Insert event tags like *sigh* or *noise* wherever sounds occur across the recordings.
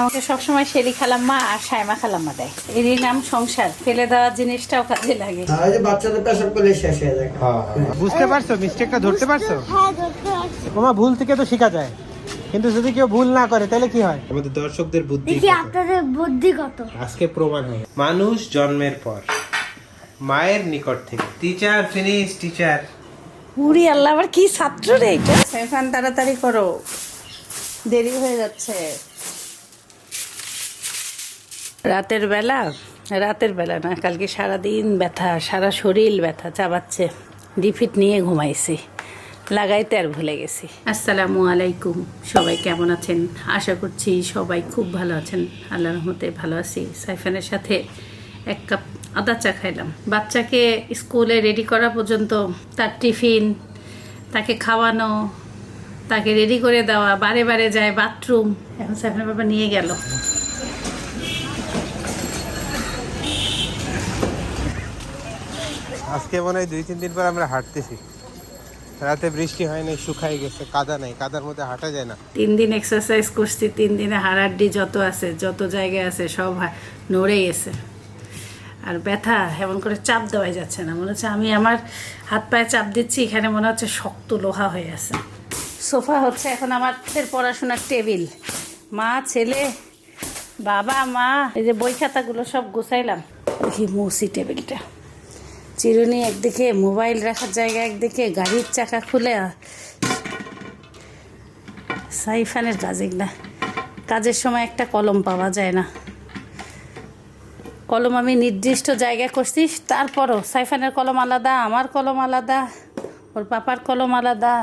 আমাকে সবসময় শেরি খালাম্মা আর সাইমা খালাম্মা দেয়। এরই নাম সংসার। ফেলে দেওয়া জিনিসটাও কাজে লাগে। আর যে বাচ্চাদের পেশাব করলে শেষ হয়ে যায়। বুঝতে পারছ? মিস্টেকটা ধরতে পারছ? হ্যাঁ ধরতে পারছি। তোমার ভুল থেকে তো শেখা যায়। কিন্তু যদি কেউ ভুল না করে তাহলে কি হয়? আমাদের দর্শকদের বুদ্ধি দেখি আপনাদের বুদ্ধি কত। আজকে প্রমাণ হবে মানুষ জন্মের পর মায়ের নিকট থেকে টিচার ফিনিশ টিচার উড়ি আল্লাহ আবার কি ছাত্র রে এটা? তাড়াতাড়ি করো। দেরি হয়ে যাচ্ছে। রাতের বেলা রাতের বেলা না, কালকে সারা দিন ব্যথা, সারা শরীর ব্যথা, চাবাচ্ছে। ডিফিট নিয়ে ঘুমাইছি। লাগাইতে আর ভুলে গেছি। আসসালামু আলাইকুম। সবাই কেমন আছেন? আশা করছি সবাই খুব ভালো আছেন। আল্লাহ রহমতে ভালো আছি। সাইফানের সাথে এক কাপ আদা চা খাইলাম। বাচ্চাকে স্কুলে রেডি করা পর্যন্ত তার টিফিন, তাকে খাওয়ানো, তাকে রেডি করে দেওয়া, বারে বারে যায় বাথরুম এখন সাইফানের বাবা নিয়ে গেল। আজকে মনে হয় দুই, তিন দিন পর আমরা হাঁটতেছি। রাতে বৃষ্টি হয়নি শুকাই গেছে, কাদা নাই, কাদার মধ্যে হাঁটা যায় না। তিন দিন এক্সারসাইজ করছি, তিন দিনে হাড়াড্ডি যত আছে, যত জায়গায় আছে, সব নড়ে গেছে। আর ব্যথা, এমন করে চাপ দেওয়াই যাচ্ছে না। মনে হচ্ছে আমি আমার হাত পায়ে চাপ দিচ্ছি, এখানে মনে হচ্ছে শক্ত লোহা হয়ে আছে। সোফা হচ্ছে এখন আমাদের পড়াশোনার টেবিল। মা, ছেলে, বাবা, মা, এই যে বই খাতাগুলো সব গুছাইলাম। দেখি মৌসি টেবিলটা। চিরুনি একদিকে, মোবাইল রাখার জায়গা একদিকে, গাড়ির চাকা খুলে। সাইফানের কাজ এগুলা। কাজের সময় একটা কলম পাওয়া যায় না। কলম আমি নির্দিষ্ট জায়গায় করছি, তারপরও সাইফানের কলম আলাদা, আমার কলম আলাদা, ওর পাপার কলম আলাদা,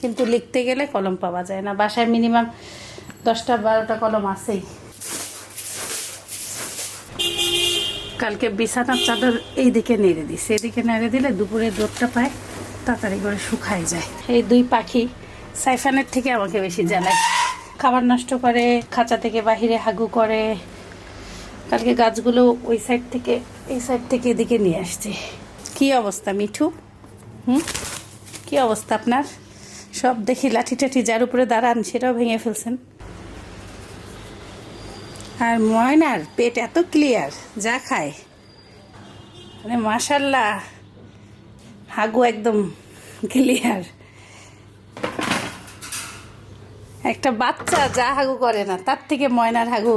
কিন্তু লিখতে গেলে কলম পাওয়া যায় না। বাসায় মিনিমাম দশটা, বারোটা কলম আছেই। কালকে বিছানার চাদর এই দিকে নেড়ে দিই এদিকে নেড়ে দিলে দুপুরে রোদটা পায়, তাড়াতাড়ি করে শুকায় যায়। এই দুই পাখি সাইফানের থেকে আমাকে বেশি জ্বালায়। খাবার নষ্ট করে, খাঁচা থেকে বাহিরে হাগু করে। কালকে গাছগুলো ওই সাইড থেকে, এই সাইড থেকে এদিকে নিয়ে আসছে। কি অবস্থা, মিঠু? হুম? কি অবস্থা আপনার? সব দেখি লাঠি টাঠি যার উপরে দাঁড়ান, সেটাও ভেঙে ফেলছেন। আর ময়নার পেট এত ক্লিয়ার যা খায়। মানে মাশাল্লাহ, হাগু একদম ক্লিয়ার একটা বাচ্চা যা হাগু করে না, তার থেকে ময়নার হাগু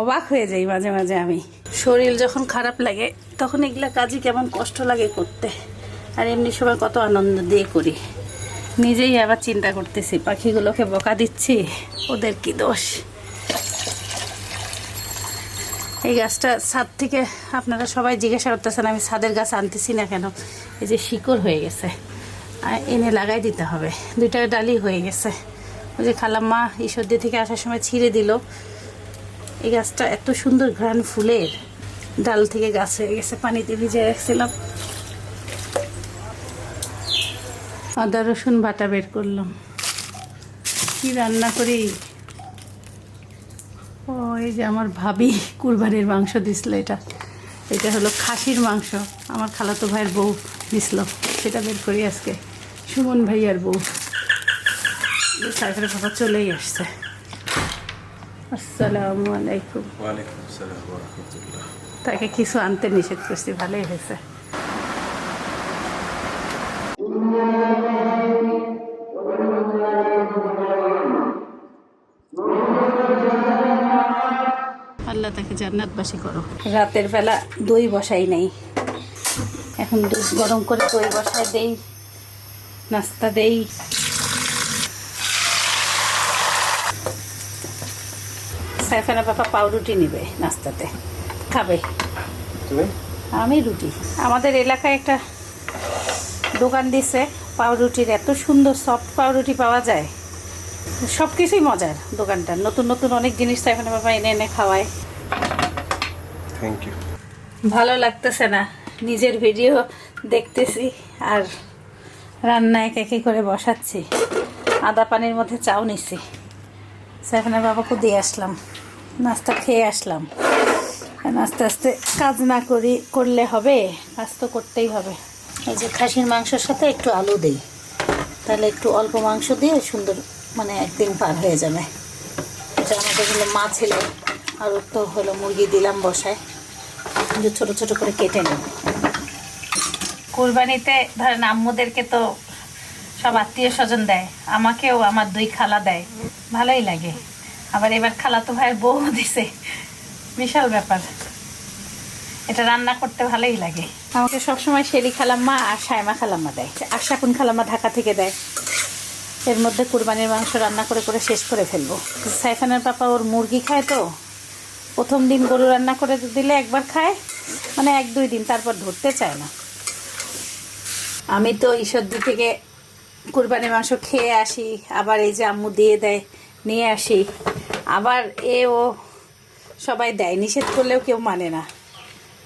অবাক হয়ে যাই মাঝে মাঝে আমি। শরীর যখন খারাপ লাগে, তখন এগুলা কাজই কেমন কষ্ট লাগে করতে। আর এমনি সময় কত আনন্দ দিয়ে করি। নিজেই আবার চিন্তা করতেছি, পাখিগুলোকে বকা দিচ্ছি, ওদের কি দোষ? এই গাছটা ছাদ থেকে আপনারা সবাই জিজ্ঞাসা করতেছেন, আমি ছাদের গাছ আনতেছি না কেন? এই যে শিকড় হয়ে গেছে। এনে লাগাই দিতে হবে। দুইটা ডালি হয়ে গেছে। ওই যে খালাম্মা ঈশ্বরদী থেকে আসার সময় ছিঁড়ে দিল। এই গাছটা এত সুন্দর ঘ্রাণ ফুলের ডাল থেকে গাছ হয়ে গেছে, পানিতে ভিজে রাখছিলাম। আদা, রসুন বাটা বের করলাম। কি রান্না করি? ও এই যে আমার ভাবি কুরবানির মাংস দিছিল এটা। এটা হলো খাসির মাংস। আমার খালাতো ভাইয়ের বউ দিছিল। সেটা বের করি আজকে। সুমন ভাইয়ার বউ। সাইকেলের বাবা চলেই আসছে। আসসালামু আলাইকুম। তাকে কিছু আনতে নিষেধ করছি ভালোই হয়েছে। জান্নাতবাসী করো। রাতের বেলা দই বসাই নাই। এখন দুধ গরম করে দই বসাই দেই নাস্তা দেই। সাইফানা বাবা পাউরুটি নিবে নাস্তাতে। খাবে? আমি রুটি। আমাদের এলাকায় একটা দোকান দিছে পাউরুটির এত সুন্দর সফট পাউরুটি পাওয়া যায়। সব কিছুই মজার দোকানটার নতুন নতুন অনেক জিনিস সাইফানা বাবা এনে এনে খাওয়ায়। থ্যাংক ইউ ভালো লাগতেছে না। নিজের ভিডিও দেখতেছি আর রান্না এক একে করে বসাচ্ছি। আদা পানির মধ্যে চাও নিছি। সাইফানের বাবাকে দিয়ে আসলাম। নাস্তা খেয়ে আসলাম। আস্তে আস্তে কাজ না করি, করলে হবে, কাজ তো করতেই হবে। এই যে খাসির মাংসের সাথে একটু আলু দিই। তাহলে একটু অল্প মাংস দিয়ে সুন্দর মানে একদিন পার হয়ে যাবে। যে আমাকে মা ছিল। আর তো হলো মুরগি দিলাম বসায়। যে ছোটো ছোটো করে কেটে নেব। কোরবানিতে ধরেন আম্মুদেরকে তো সব আত্মীয় স্বজন দেয় আমাকেও আমার দুই খালা দেয়। ভালোই লাগে। আবার এবার খালা তো ভাইয়ের বউ দিছে। বিশাল ব্যাপার। এটা রান্না করতে ভালোই লাগে। আমাকে সবসময় শেরি খালাম্মা আর সায়মা খালাম্মা দেয়। আর শাকুন খালাম্মা ঢাকা থেকে দেয়। এর মধ্যে কুরবানির মাংস রান্না করে করে শেষ করে ফেলব। সাইফানের পাপা ওর মুরগি খায় তো প্রথম দিন গরু রান্না করে দিলে একবার খায় মানে এক দুই দিন তারপর ধরতে চায় না। আমি তো ঈশ্বরদী থেকে কুরবানি মাংস খেয়ে আসি, আবার এই যে আম্মু দিয়ে দেয়, নিয়ে আসি। আবার এ ও সবাই দেয়, নিষেধ করলেও কেউ মানে না।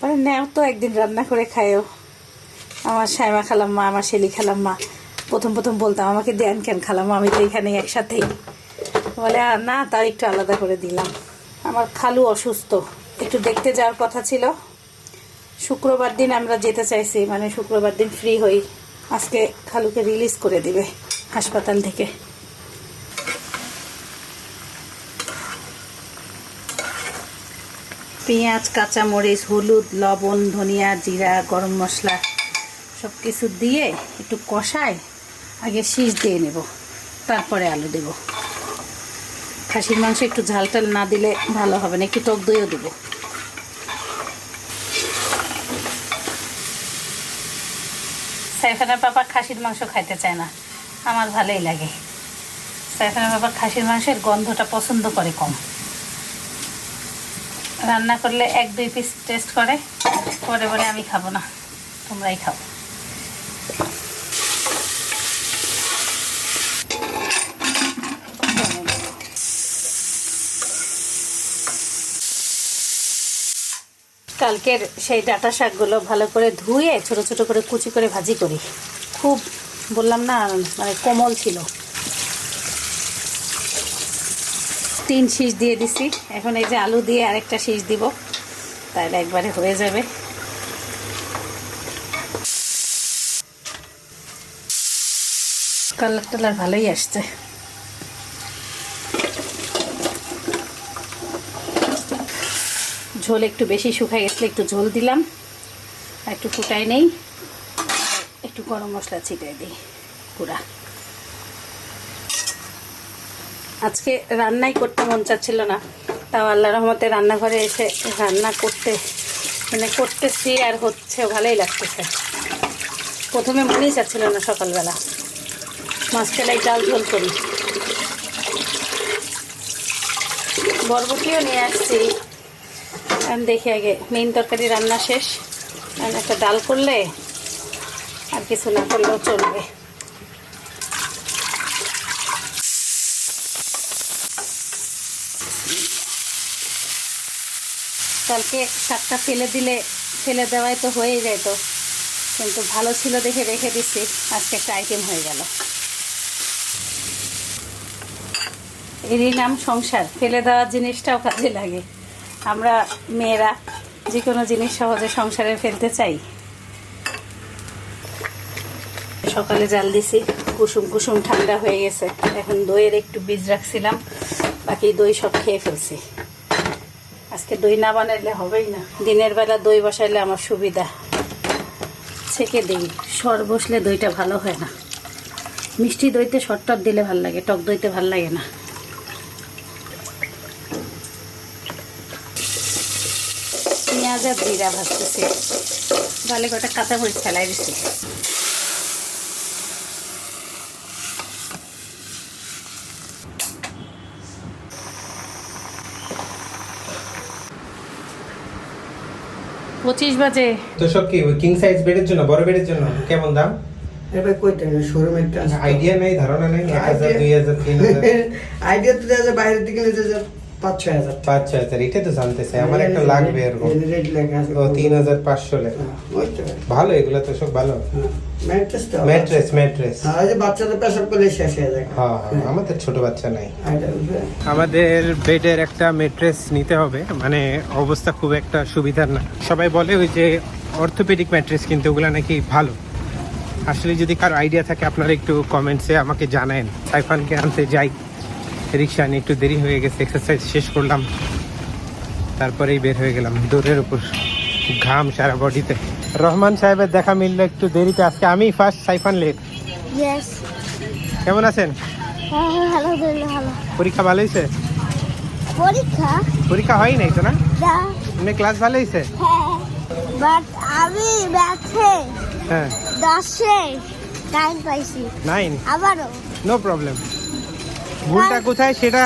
মানে নেও তো একদিন রান্না করে খায়ও আমার সাইমা খালাম্মা, আমার শেলি খালাম্মা, প্রথম প্রথম বলতাম, আমাকে দেন কেন খালাম্মা? আমি তো এখানে একসাথেই। বলে, না, তাও একটু আলাদা করে দিলাম। আমার খালু অসুস্থ। একটু দেখতে যাওয়ার কথা ছিল। শুক্রবার দিন আমরা যেতে চাইছি মানে শুক্রবার দিন ফ্রি হই। আজকে খালুকে রিলিজ করে দিবে হাসপাতাল থেকে। পেঁয়াজ, কাঁচামরিচ, হলুদ, লবণ, ধনিয়া, জিরা, গরম মশলা সব কিছু দিয়ে একটু কষায় আগে শীষ দিয়ে নেব, তারপরে আলু দেব। খাসির মাংস একটু ঝাল টাল না দিলে ভালো হবে না, একটু টক দইও দেবো। সাইফানের পাপা খাসির মাংস খাইতে চায় না, আমার ভালোই লাগে। সাইফানের পাপা খাসির মাংসের গন্ধটা পছন্দ করে কম। রান্না করলে এক দুই পিস টেস্ট করে, পরে বলে আমি খাব না, তোমরাই খাও। কালকের সেই ডাটা শাকগুলো ভালো করে ধুয়ে, ছোট ছোট করে কুচি করে ভাজি করি। খুব বললাম না মানে কোমল ছিল। তিন শীষ দিয়ে দিছি। এখন এই যে আলু দিয়ে আরেকটা শীষ দিব। তাহলে একবারে হয়ে যাবে। কালার টালার ভালোই আসছে। ঝোল একটু বেশি শুকাই গেছিল, একটু ঝোল দিলাম। একটু ফুটাই নেই। একটু গরম মশলা ছিটিয়ে দিই, পুরা। আজকে রান্নাই করতে মন চাচ্ছিল না। তাও আল্লাহ রহমতে রান্নাঘরে এসে রান্না করতে মানে করতেছি আর হচ্ছে, ভালোই লাগতেছে। প্রথমে মনেই চাচ্ছিল না সকালবেলা। মাছ তেলাই ডাল ঝোল করি। বরবটিও নিয়ে আসছি। দেখি আগে মেইন তরকারি রান্না শেষ। এখন একটা ডাল করলে আর কিছু না করলেও চলবে। কালকে শাকটা ফেলে দিলে, ফেলে দেওয়াই তো হয়েই যেত কিন্তু ভালো ছিল দেখে রেখে দিচ্ছি, আজকে একটা আইটেম হয়ে গেল। এরই নাম সংসার, ফেলে দেওয়ার জিনিসটাও কাজে লাগে। আমরা মেয়েরা যে কোনো জিনিস সহজে সংসারে ফেলতে চাই। সকালে জাল দিছি, কুসুম কুসুম ঠান্ডা হয়ে গেছে। এখন দইয়ের একটু বীজ রাখছিলাম, বাকি দই সব খেয়ে ফেলছি। আজকে দই না বানাইলে হবেই না। দিনের বেলা দই বসাইলে আমার সুবিধা। ছেঁকে দিই, সর বসলে দইটা ভালো হয় না। মিষ্টি দইতে সর দিলে ভালো লাগে, টক দইতে ভালো লাগে না। আর জিরা ভাজতেছি। ভালো কটা কাঁচা মরিচ ফেলাই দিছি। পঁচিশ বাজে। তো সব কি কিং সাইজ বেডের জন্য বড় বেডের জন্য? কেমন দাম? এবার শোরুমে আইডিয়া নেই ধারণা নেই এক হাজার দুই হাজার তিন হাজার। *laughs* আইডিয়া তো বাইরের দিকে নিয়ে যায়। পাঁচ ছয় হাজার পাঁচ ছয় হাজার এটাই তো জানতে চাই আমার একটা লাগবে এরকম। রেট লেখা আছে। ও তিন হাজার পাঁচশো লেখা। ভালো এগুলো তো সব ভালো। ম্যাট্রেস তো। Mattress mattress. হ্যাঁ যে বাচ্চাদের পেশাব করলে শেষ হয়ে যায়। হ্যাঁ হ্যাঁ, আমাদের ছোট বাচ্চা নাই। আমাদের বেডের একটা মেট্রেস নিতে হবে মানে অবস্থা খুব একটা সুবিধার না। সবাই বলে ওই যে অর্থোপেডিক ম্যাট্রেস কিন্তু ওগুলো নাকি ভালো। আসলে যদি কারও আইডিয়া থাকে আপনারা একটু কমেন্টসে আমাকে জানান সাইফানকে আনতে যাই। রিক্সা নিয়ে একটু দেরি হয়ে গেছে এক্সারসাইজ শেষ করলাম। তারপরেই বের হয়ে গেলাম দৌড়ের উপর। ঘাম সারা বডিতে। রহমান সাহেবের দেখা মিললো একটু দেরিতে। আজকে আমি ফার্স্ট সাইফান লেট কেমন আছেন? হ্যাঁ হ্যাঁ পরীক্ষা ভালো হয়েছে? পরীক্ষা? পরীক্ষা হয় নাই তো না? এমনি ক্লাস ভালো হয়েছে? হ্যাঁ বাট আমি ম্যাথে হ্যাঁ। দশে টাইম পাইছি। নাইন আবারও। নো প্রবলেম ভুলটা কোথায় সেটা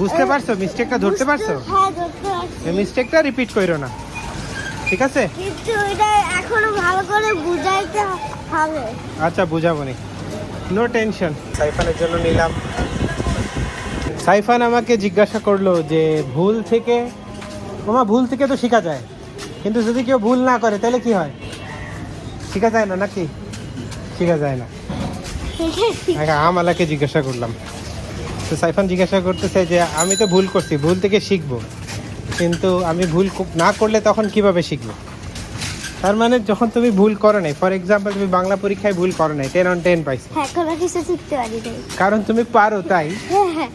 বুঝতে পারছ? মিস্টেকটা ধরতে পারছ? হ্যাঁ এই মিস্টেকটা রিপিট করো না। ঠিক আছে? কিন্তু এটা এখনও ভালো করে বুঝাইতে হবে। আচ্ছা বুঝাবো নি নো টেনশন সাইফানের জন্য নিলাম। সাইফান আমাকে জিজ্ঞাসা করল যে ভুল থেকে মামা ভুল থেকে তো শেখা যায়। কিন্তু যদি কেউ ভুল না করে তাহলে কি হয়? শেখা যায় না নাকি? শেখা যায় না। *laughs* আগে আমালাকে জিজ্ঞাসা করলাম। তো সাইফান জিজ্ঞাসা করতেছে যে আমি তো ভুল করছি ভুল থেকে শিখব। কিন্তু আমি ভুল না করলে তখন কীভাবে শিখব? তার মানে যখন তুমি ভুল করো নাই ফর এক্সাম্পল তুমি বাংলা পরীক্ষায় ভুল করো নাই টেন অন টেন পাইছো। হ্যাঁ কোনো কিছু শিখতে পারি নাই। কারণ তুমি পারো তাই? হ্যাঁ হ্যাঁ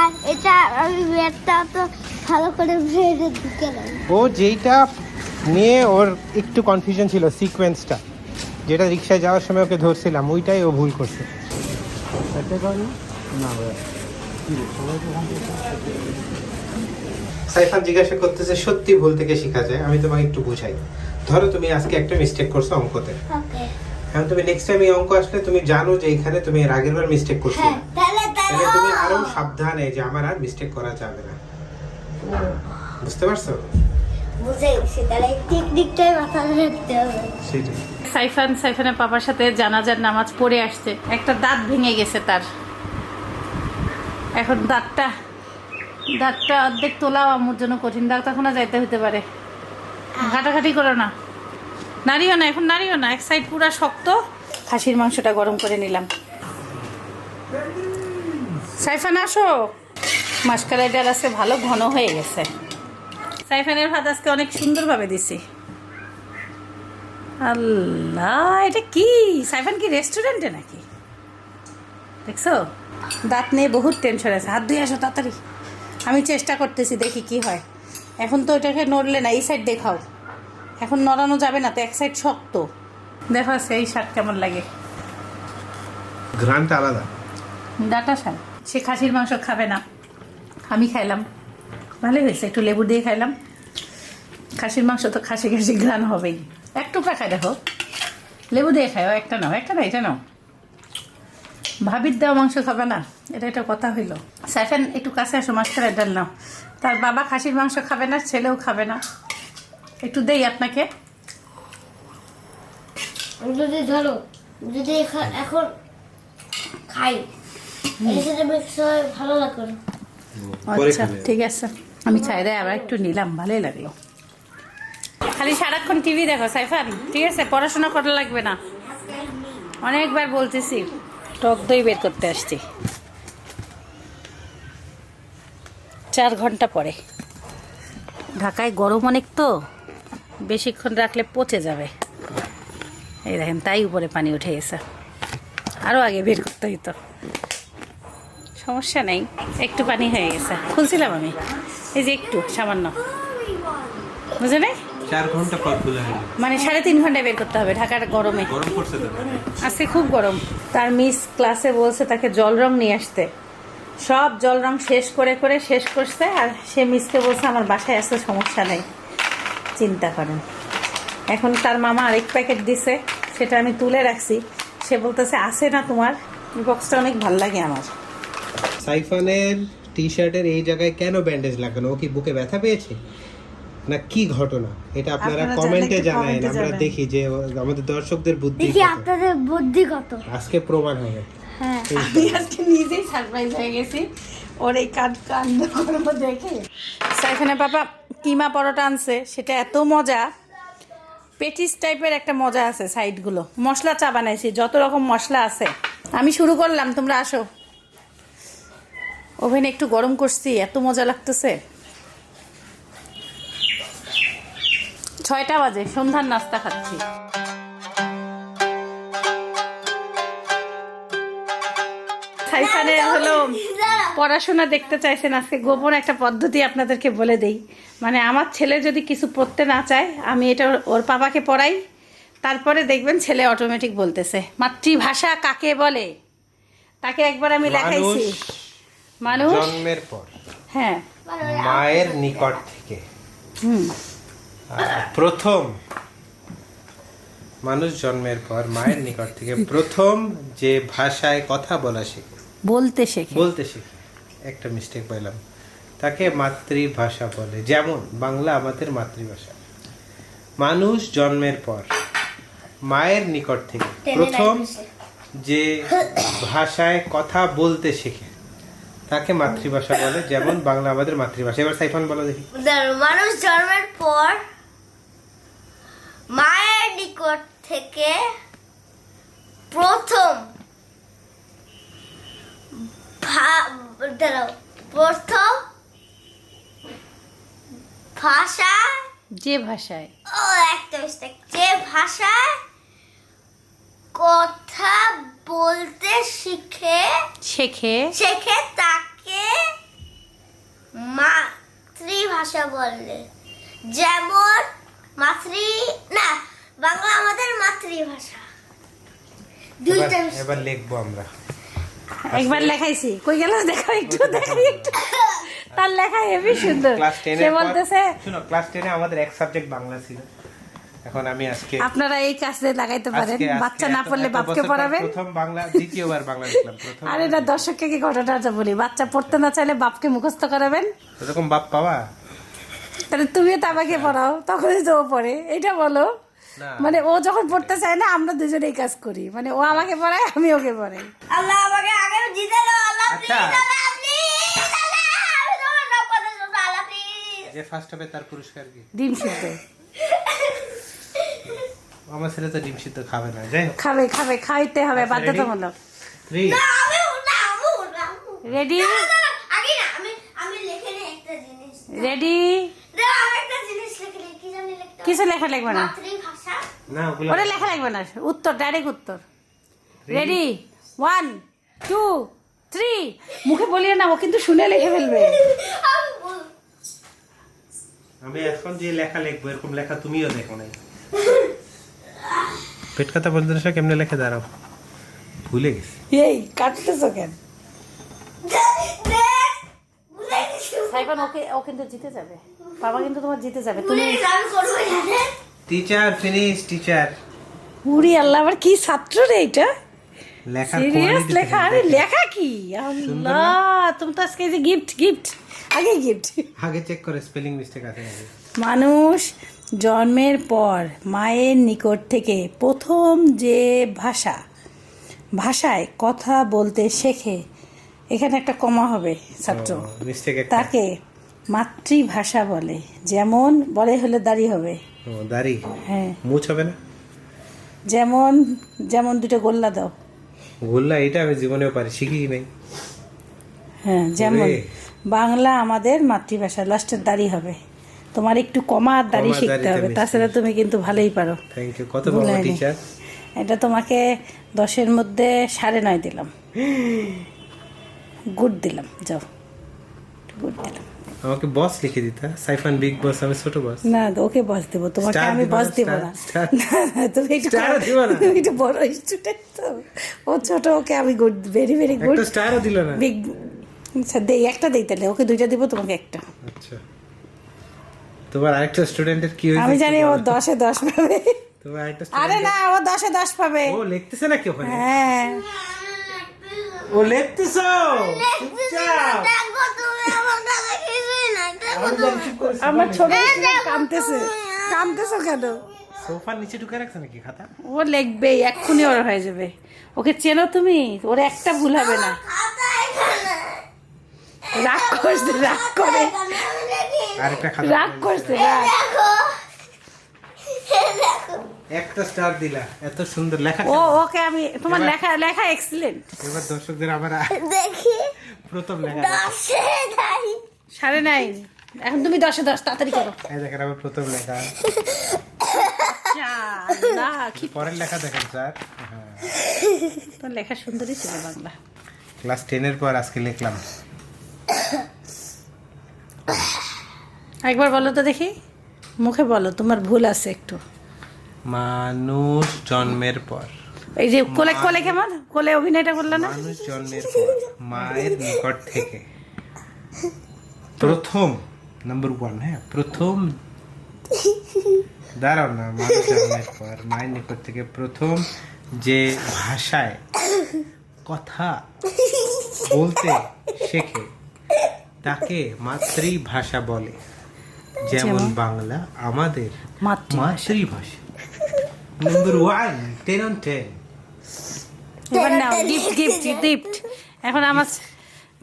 আর এটা আমি ম্যাথটা তো ভালো করে ও যেইটা নিয়ে ওর একটু কনফিউশন ছিল সিকোয়েন্সটা যেটা রিক্সায় যাওয়ার সময় ওকে ধরছিলাম ওইটাই ও ভুল করছে। সাইফান জিজ্ঞাসা করতেছে সত্যি ভুল থেকে শেখা যায় আমি তোমাকে একটু বুঝাই। ধরো তুমি আজকে একটা মিস্টেক করছ অঙ্কতে। এখন তুমি নেক্সট টাইম এই অঙ্ক আসলে তুমি জানো যে এখানে তুমি এর আগের বার মিস্টেক করছ। হ্যাঁ তাহলে তুমি আরও সাবধানে যে আমার আর মিস্টেক করা যাবে না। বুঝতে পারছ? সাইফান সাইফানের পাপার সাথে জানাজার নামাজ পড়ে আসছে। একটা দাঁত ভেঙে গেছে তার। এখন দাঁতটা দাঁতটা অর্ধেক তোলাও আমার জন্য কঠিন। ডাক্তারখানা যাইতে হতে পারে। ঘাটাঘাটি করো না। নাড়িও না এখন নাড়িও না। এক সাইড পুরা শক্ত। খাসির মাংসটা গরম করে নিলাম। সাইফান আসো। মাসকালাইটার আজকে ভালো ঘন হয়ে গেছে। সাইফানের ভাত আজকে অনেক সুন্দরভাবে দিছি। আল্লাহ এটা কি? সাইফান কি রেস্টুরেন্টে নাকি? দেখছ? দাঁত নিয়ে বহুত টেনশন আছে। হাত ধুয়ে আসো তাড়াতাড়ি। আমি চেষ্টা করতেছি দেখি কি হয়। এখন তো ওটাকে নড়লে না এই সাইড দেখাও। এখন নড়ানো যাবে না তো এক সাইড শক্ত। দেখো সেই শাক কেমন লাগে। ঘ্রানটা আলাদা। ডাটা শাক সে খাসির মাংস খাবে না। আমি খাইলাম। ভালোই হয়েছে একটু লেবু দিয়ে খাইলাম। খাসির মাংস তো খাসি খাসি ঘ্রাণ হবেই। এক টুকরা খাই দেখো। লেবু দিয়ে খাও একটা নাও একটা না এটা নাও। ভাবির দেওয়া মাংস খাবে না এটা একটা কথা হইল। সাইফান একটু কাছে আসো মাস্টারের ডাল নাও। তার বাবা খাসির মাংস খাবে না ছেলেও খাবে না। একটু দেই আপনাকে। যদি ধরো যদি এখন এখন খাই ভালো লাগবে আচ্ছা ঠিক আছে। আমি চাই আবার একটু নিলাম ভালোই লাগল। খালি সারাক্ষণ টিভি দেখো সাইফান ঠিক আছে? পড়াশোনা করা লাগবে না। অনেকবার বলতেছি। টক দই বের করতে আসছি। চার ঘণ্টা পরে। ঢাকায় গরম অনেক তো, বেশিক্ষণ রাখলে পচে যাবে। এই দেখেন, তাই উপরে পানি উঠে গেছে। আরও আগে বের করতে হইতো। সমস্যা নেই, একটু পানি হয়ে গেছে। খুলছিলাম আমি। এই যে একটু, সামান্য। বুঝলে? চার ঘণ্টা পর খুলে মানে সাড়ে তিন ঘন্টায় বের করতে হবে ঢাকার গরমে। গরম করছে তো আজকে খুব গরম। তার মিস ক্লাসে বলছে তাকে জল রং নিয়ে আসতে। সব জল রং শেষ করে করে শেষ করছে আর সে মিসকে বলছে আমার বাসায় আসতে সমস্যা নেই। চিন্তা করেন। এখন তার মামা আরেক প্যাকেট দিছে সেটা আমি তুলে রাখছি। সে বলতেছে আসে না তোমার? বক্সটা অনেক ভালো লাগে আমার। সাইফানের টি শার্টের এই জায়গায় কেন ব্যান্ডেজ লাগানো ও কি বুকে ব্যথা পেয়েছে? না কি ঘটনা? এটা আপনারা কমেন্টে comment-এ আমরা দেখি যে আমাদের দর্শকদের বুদ্ধি দেখি আপনাদের বুদ্ধি কত। আজকে প্রমাণ হবে। হ্যাঁ। আমি আজকে নিজেই সারপ্রাইজ হয়ে গেছি। ওর এই কান কান্ড করব দেখে। সাইফানের পাপা কিমা পরোটা আনছে সেটা এত মজা। পেটিস টাইপের একটা মজা আছে সাইডগুলো। মশলা চা বানাইছি যত রকম মশলা আছে। আমি শুরু করলাম তোমরা আসো। ওভেন একটু গরম করছি এত মজা লাগতেছে। ছয়টা বাজে সন্ধ্যার নাস্তা খাচ্ছি। হলো পড়াশোনা দেখতে চাইছেন আজকে গোপন একটা পদ্ধতি আপনাদেরকে বলে দেই। মানে আমার ছেলে যদি কিছু পড়তে না চায় আমি এটা ওর- বাবাকে পড়াই তারপরে দেখবেন ছেলে অটোমেটিক বলতেছে মাতৃভাষা কাকে বলে? তাকে একবার আমি লেখাইছি মানুষ? জন্মের পর। হ্যাঁ। মায়ের নিকট থেকে। হুম। প্রথম মানুষ জন্মের পর মায়ের নিকট থেকে প্রথম যে ভাষায় কথা বলা শেখে। বলতে শেখে। বলতে শিখে। একটা মিস্টেক পাইলাম। তাকে মাতৃভাষা বলে। যেমন বাংলা আমাদের মাতৃভাষা। মানুষ জন্মের পর মায়ের নিকট থেকে প্রথম যে ভাষায় কথা বলতে শেখে তাকে মাতৃভাষা বলে। যেমন বাংলা আমাদের মাতৃভাষা। এবার সাইফান বলো দেখি মানুষ জন্মের পর মায়ের নিকট থেকে প্রথম দাঁড়াও, প্রথম ভাষা যে ভাষায়। ও একটা মিস্টেক যে ভাষায় কথা বলতে শিখে শেখে। শেখে তাকে মাতৃভাষা বলে। যেমন মাতৃ না বাংলা আমাদের মাতৃভাষা। এবার- এবার লিখব আমরা। একবার লেখাইছি। কই গেল? দেখা একটু দেখাই একটু। তার লেখা হেবি *laughs* সুন্দর। ক্লাস সে বলতেছে শুনো ক্লাস টেনে আমাদের এক সাবজেক্ট বাংলা ছিল। এখন আমি আজকে আপনারা এই কাজে লাগাইতে পারেন। বাচ্চা না পড়লে বাপকে পড়াবেন? প্রথম বাংলা দ্বিতীয়বার বাংলা লিখলাম। প্রথম আরে না দর্শককে কি ঘটনাটা বলি? বাচ্চা পড়তে না চাইলে বাপকে মুখস্থ করাবেন? এরকম বাপ পাওয়া? তাহলে তুমিও তো আমাকে পড়াও তখনই তো পড়ে। এটা বলো। মানে ও যখন পড়তে চায় না আমরা দুজনে এই কাজ করি। মানে ও আমাকে পড়ায় আমি ওকে পড়াই। আল্লাহ আমাকে আগে জিতে দাও আল্লাহ আচ্ছা। যে ফার্স্ট হবে তার পুরস্কার কি? ডিম সিদ্ধ। আমার ছেলে তো ডিম সিদ্ধ খাবে না যাই খাবে খাবে খাইতে হবে আচ্ছা, বাধ্যতামূলক। থ্রি না আমি না আমি না আমি। Ready ready? কিছু লেখা লাগবে না? না ওটা লেখা লাগবে না। উত্তর ডাইরেক্ট উত্তর। রেডি ওয়ান টু থ্রি মুখে বলিও না ও কিন্তু শুনে লিখে ফেলবে। আমি এখন যে লেখা লিখব এরকম লেখা তুমিও দেখো নাই। পেট কথা বলতে না কেমনে লেখে? দাঁড়াও। ভুলে গেছি। এই কাটতেছো কেন? সাইফান ওকে ও কিন্তু জিতে যাবে। বাবা কিন্তু তোমার জিতে যাবে। তুমি টিচার ফিনিশ টিচার উড়ি আল্লাহ আবার কি ছাত্র রে এটা? লেখা সিরিয়াস লেখা? আরে লেখা কি? আল্লাহ তুমি তো আজকে যে গিফট গিফট আগে গিফট আগে চেক করে স্পেলিং মিস্টেক আছে মানুষ জন্মের পর মায়ের নিকট থেকে প্রথম যে ভাষা ভাষায় কথা বলতে শেখে এখানে একটা কমা হবে ছাত্র। তাকে মাতৃভাষা বলে। যেমন বলে হলে দাঁড়ি হবে। দাড়ি। হ্যাঁ। মুছ হবে না? যেমন যেমন দুটো গোল্লা দাও। গোল্লা এটা আমি জীবনেও পারি শিখি নাই। হ্যাঁ যেমন বাংলা আমাদের মাতৃভাষা লাস্টের দাড়ি হবে। তোমার একটু কমা আর দাড়ি শিখতে হবে তাছাড়া তুমি কিন্তু ভালোই পারো। থ্যাংক ইউ কত ভুল টিচার এটা তোমাকে দশের মধ্যে সাড়ে নয় দিলাম। *laughs* গুড দিলাম যাও। গুড দিলাম। আমাকে বস লিখে দিতা সাইফান বিগ বস আমি ছোট বস না ওকে বস দেবো তোমাকে আমি বস না, দেবো না। না, না, তুমি একটু না? তুমি একটু বড় স্টুডেন্ট তো। ও ছোট ওকে আমি গুড ভেরি ভেরি গুড একটা স্টারও দিল না। বিগ আচ্ছা দেই একটা দেই তাহলে ওকে দুইটা দিব তোমাকে একটা। আচ্ছা। তোমার আরেকটা স্টুডেন্টের কি হয়েছে আমি জানি ও বলো। দশে দশ পাবে। তোমার আরেকটা আরে না ও দশে দশ পাবে। ও লিখতেছে নাকি ওখানে? হ্যাঁ। ও লিখতেছ? আমার ছোট কামতেছে কামতেছো কেন? সোফার নিচে ঢুকে রাখছে নাকি খাতা? ও লিখবেই এক্ষুনি ওর হয়ে যাবে। ওকে চেনো তুমি? ওর একটা ভুল হবে না। রাগ করছে রাগ করে রাগ করছে রাগ একটা স্টার দিলা। এত সুন্দর লেখা ও ওকে আমি তোমার লেখা লেখা এক্সিলেন্ট এবার দর্শকদের আমার দেখি। প্রথম লেখা দশে নাই। সাড়ে নাইন এখন তুমি দশে দশ তাড়াতাড়ি করো। এই দেখেন আমার প্রথম লেখা। পরের লেখা দেখেন স্যার। হ্যাঁ। তোর লেখা সুন্দরই ছিল বাংলা। ক্লাস টেনের পর আজকে লিখলাম। একবার বলো তো দেখি। মুখে বলো তোমার ভুল আছে একটু। মানুষ জন্মের পর। এই যে কোলে কোলে কেমন? কোলে অভিনয়টা করল না? মানুষ জন্মের পর মায়ের নিকট থেকে। প্রথম নাম্বার ওয়ান হ্যাঁ প্রথম। দাঁড়াও না মানুষ জন্মের পর মায়ের নিকট থেকে প্রথম যে ভাষায় কথা বলতে শেখে তাকে মাতৃভাষা বলে। যেমন যেমন? বাংলা আমাদের মাতৃভাষা। Number one ten on ten এবার নাও গিফট গিফট গিফট এখন আমার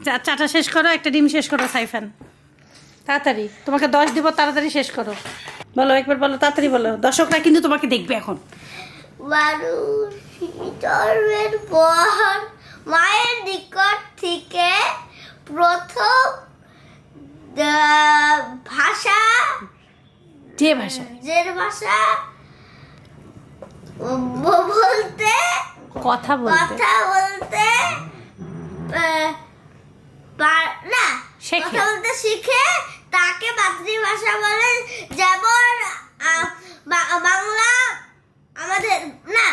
চা- চাটা শেষ করো একটা ডিম শেষ করো সাইফান। তাড়াতাড়ি তোমাকে দশ দিব তাড়াতাড়ি শেষ করো। বলো একবার বলো তাড়াতাড়ি বলো। দর্শকরা কিন্তু তোমাকে দেখবে এখন। জন্মের পর মায়ের নিকট থেকে প্রথম ভাষা যে ভাষা? যে ভাষা বলতে? কথা বলতে। কথা বলতে? না। কথা বলতে শিখে তাকে মাতৃভাষা বলে যেমন বাংলা আমাদের না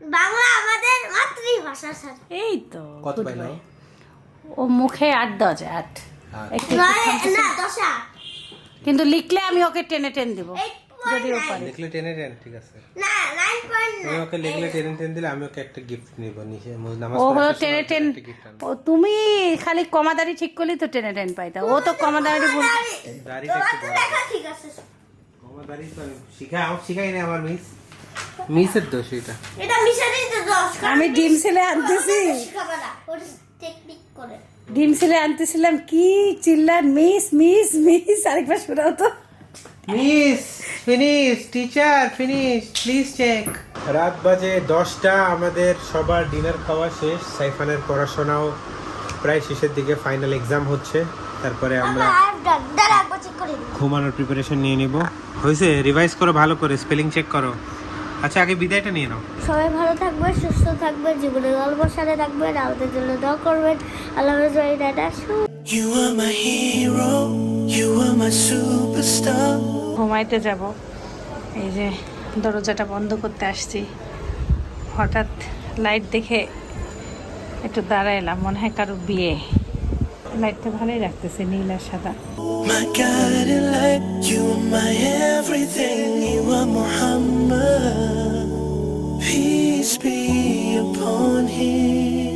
বাংলা আমাদের মাতৃভাষার সাথে এই তো কত পাইলো? ও মুখে আট দশ আট। আট। একটু নয় না দশা কিন্তু লিখলে আমি ওকে টেনে টেন দিব যদি ও পারে। লিখলে টেনে টেন ঠিক আছে। না টেনে দিলে আমি ওকে একটা গিফট নিব নিচে ও হলো টেনে টেন একটা gift আনব। ও তুমি খালি কমাদারি ঠিক করলেই তো টেনে টেন পাইতা ও তো কমাদারি ভুল দাড়িটা একটু তো বড়। দেখা ঠিক আছে। আমার তো আমি আমার শিখাই না আমার মিস মিসের দোষ এটা। এটা মিশালি তো আমি ডিম ছেলে আনতেছি। শিখাবে না ওটা টেকনিক করে। ডিম ছেলে আনতেছিলাম কি চিল্লার মিস মিস মিস আরেকবার শোনাও তো। Miss finish teacher finish please check রাত বাজে দশটা আমাদের সবার ডিনার খাওয়া শেষ সাইফানের পড়াশোনাও প্রায় শেষের দিকে ফাইনাল এক্সাম হচ্ছে তারপরে আমরা করে নিই। ঘুমানোর প্রিপারেশন নিয়ে নিব। হয়েছে রিভাইজ করো ভালো করে স্পেলিং চেক করো। আচ্ছা আগে বিদায়টা নিয়ে নাও। সবাই ভালো থাকবে সুস্থ থাকবে জীবনে গল্পর সাথে থাকবেন আমাদের জন্য দোয়া করবেন। Allah tata. You are my hero, you are my superstar. ঘুমাইতে যাব এই যে দরজাটা বন্ধ করতে আসছি হঠাৎ লাইট দেখে একটু দাঁড়াইলাম, মনে হয় কারও বিয়ে লাইটটা ভালোই রাখতেছে, নীল আর সাদা. Peace be upon him.